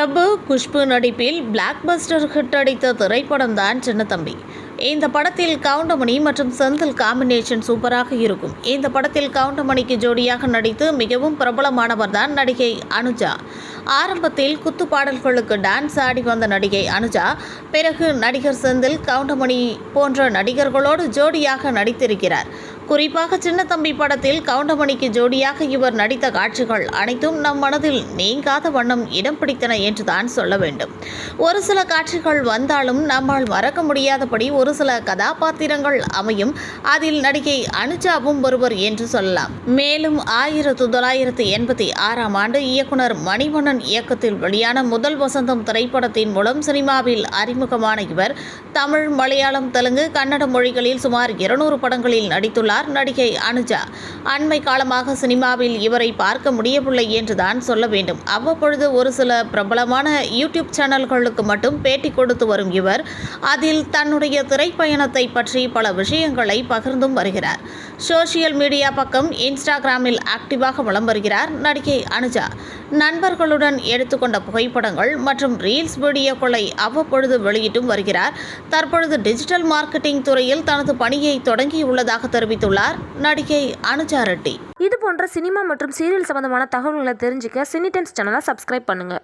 பிரபு குஷ்பு நடிப்பில் black Bastar hit அடித்த திரைப்படம் தான் சின்னத்தம்பி. இந்த படத்தில் கவுண்டமணி மற்றும் செந்தில் காம்பினேஷன் சூப்பராக இருக்கும். இந்த படத்தில் கவுண்டமணிக்கு ஜோடியாக நடித்து மிகவும் பிரபலமானவர் தான் நடிகை அனுஜா. ஆரம்பத்தில் குத்து பாடல்களுக்கு டான்ஸ் ஆடி வந்த நடிகை அனுஜா பிறகு நடிகர் செந்தில் கவுண்டமணி போன்ற நடிகர்களோடு ஜோடியாக நடித்திருக்கிறார். குறிப்பாக சின்னத்தம்பி படத்தில் கவுண்டமணிக்கு ஜோடியாக இவர் நடித்த காட்சிகள் அனைத்தும் நம் மனதில் நீங்காத வண்ணம் இடம் பிடித்தன என்றுதான் சொல்ல வேண்டும். ஒரு சில காட்சிகள் வந்தாலும் நம்மால் மறக்க முடியாதபடி ஒரு சில கதாபாத்திரங்கள் அமையும். அதில் நடிகை அனுஜாவும் ஒருவர் என்று சொல்லலாம். மேலும் ஆயிரத்து தொள்ளாயிரத்து எண்பத்தி ஆறாம் ஆண்டு இயக்குனர் மணிவண்ணன் இயக்கத்தில் வெளியான முதல் வசந்தம் திரைப்படத்தின் மூலம் சினிமாவில் அறிமுகமான இவர் தமிழ் மலையாளம் தெலுங்கு கன்னட மொழிகளில் சுமார் இருநூறு படங்களில் நடித்துள்ளார். நடிகை அனுஜா. அண்மை காலமாக சினிமாவில் இவரை பார்க்க முடியவில்லை என்றுதான் சொல்ல வேண்டும். அவ்வப்பொழுது ஒரு சில பிரபலமான யூடியூப் சேனல்களுக்கு மட்டும் பேட்டி கொடுத்து வரும் இவர் அதில் தன்னுடைய திரைப்பயணத்தை பற்றி பல விஷயங்களை பகிர்ந்தும் வருகிறார். சோஷியல் மீடியா பக்கம் இன்ஸ்டாகிராமில் ஆக்டிவாக வலம் வருகிறார் நடிகை அனுஜா. நண்பர்களுடன் எடுத்துக்கொண்ட புகைப்படங்கள் மற்றும் ரீல்ஸ் வீடியோக்களை அவ்வப்பொழுது வெளியிட்டும் வருகிறார். தற்பொழுது டிஜிட்டல் மார்க்கெட்டிங் துறையில் தனது பணியை தொடங்கியுள்ளதாக தெரிவித்துள்ளார் நடிகை அனுஜா ரெட்டி. இது போன்ற சினிமா மற்றும் சீரியல் சம்பந்தமான தகவல்களை தெரிஞ்சுக்க சினி டைம்ஸ் சேனலை சப்ஸ்கிரைப் பண்ணுங்கள்